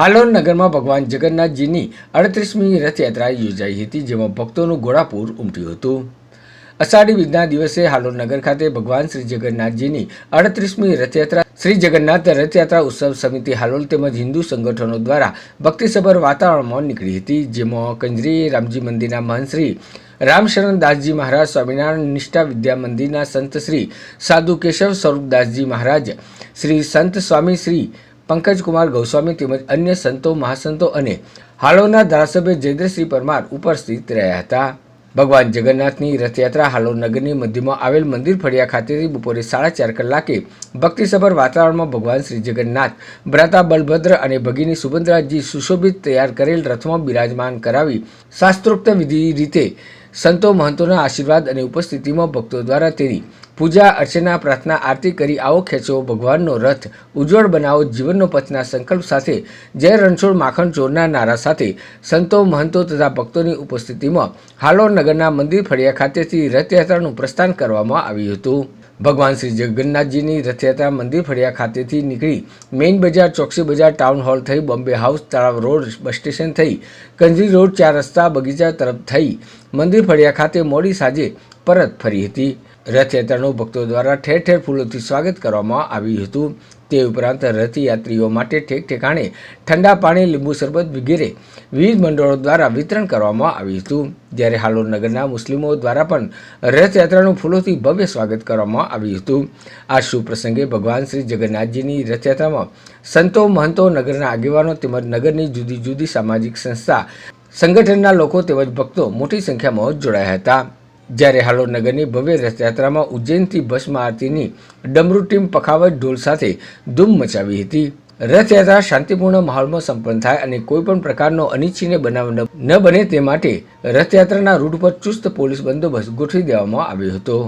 હાલોર નગરમાં ભગવાન જગન્નાથજીની અડત્રીસમી રથયાત્રા યોજાઈ હતી, જેમાં ભક્તોનું ઘોડાપૂર ઉમટ્યું હતું. અષાઢી બીજના દિવસે હાલોર નગર ખાતે ભગવાન શ્રી જગન્નાથજીની અડત્રીસમી રથયાત્રા, શ્રી જગન્નાથ રથયાત્રા ઉત્સવ સમિતિ હાલોલ તેમજ હિન્દુ સંગઠનો દ્વારા ભક્તિસભર વાતાવરણમાં નીકળી હતી, જેમાં કંજરી રામજી મંદિરના મહંત શ્રી રામશરણ દાસજી મહારાજ, સ્વામિનારાયણ નિષ્ઠા વિદ્યા મંદિરના સંત શ્રી સાધુ કેશવ સ્વરૂપદાસજી મહારાજ, શ્રી સંત સ્વામી શ્રી પંકજકુમાર ગૌસ્વામી તેમજ અન્ય સંતો, મહાસંતો અને હાલોના ધારાસભ્ય જયદ્રસિંહ પરમાર ઉપસ્થિત રહ્યા હતા. ભગવાન જગન્નાથની રથયાત્રા હાલોર નગરની મધ્યમાં આવેલ મંદિર ફળિયા ખાતેથી બપોરે સાડા ચાર કલાકે ભક્તિસભર વાતાવરણમાં ભગવાન શ્રી જગન્નાથ, ભ્રાતા બલભદ્ર અને ભગીની સુભદ્રાજી સુશોભિત તૈયાર કરેલ રથમાં બિરાજમાન કરાવી શાસ્ત્રોક્ત વિધિ રીતે સંતો મહંતોના આશીર્વાદ અને ઉપસ્થિતિમાં ભક્તો દ્વારા તેની પૂજા, અર્ચના, પ્રાર્થના, આરતી કરી આવો ખેંચો ભગવાનનો રથ, ઉજ્જવળ બનાવો જીવનનો પથના સંકલ્પ સાથે જય રણછોડ માખણ ચોરના નારા સાથે સંતો મહંતો તથા ભક્તોની ઉપસ્થિતિમાં હાલોર નગરના મંદિર ફળિયા ખાતેથી રથયાત્રાનું પ્રસ્થાન કરવામાં આવ્યું હતું. ભગવાન શ્રી જગન્નાથજીની રથયાત્રા મંદિર ફળિયા ખાતેથી નીકળી મેઇન બજાર, ચોકસી બજાર ટાઉન હોલ થઈ બોમ્બે હાઉસ તળાવ રોડ બસ સ્ટેશન થઈ કંજરી રોડ, ચાર રસ્તા બગીચા તરફ થઈ મંદિર ફળિયા ખાતે મોડી સાંજે પરત ફરી હતી. રથયાત્રાનું ભક્તો દ્વારા ઠેર ઠેર ફૂલોથી સ્વાગત કરવામાં આવ્યું હતું. તે ઉપરાંત રથયાત્રીઓ માટે ઠેક ઠેકાણે ઠંડા પાણી, લીંબુ શરબત વગેરે વિવિધ મંડળો દ્વારા વિતરણ કરવામાં આવ્યું હતું. જ્યારે હાલોર નગરના મુસ્લિમો દ્વારા પણ રથયાત્રાનું ફૂલોથી ભવ્ય સ્વાગત કરવામાં આવ્યું હતું. આ શુભ પ્રસંગે ભગવાન શ્રી જગન્નાથજીની રથયાત્રામાં સંતો મહંતો નગરના આગેવાનો તેમજ નગરની જુદી જુદી સામાજિક સંસ્થા સંગઠનના લોકો તેમજ ભક્તો મોટી સંખ્યામાં જોડાયા હતા. જ્યારે હાલોર નગરની ભવ્ય રથયાત્રામાં ઉજ્જૈનથી ભસ્મ આરતીની ડમરૂ ટીમ પખાવત ઢોલ સાથે ધૂમ મચાવી હતી. રથયાત્રા શાંતિપૂર્ણ માહોલમાં સંપન્ન થાય અને કોઈપણ પ્રકારનો અનિચ્છનીય બનાવ ન બને તે માટે રથયાત્રાના રૂટ પર ચુસ્ત પોલીસ બંદોબસ્ત ગોઠવી દેવામાં આવ્યો હતો.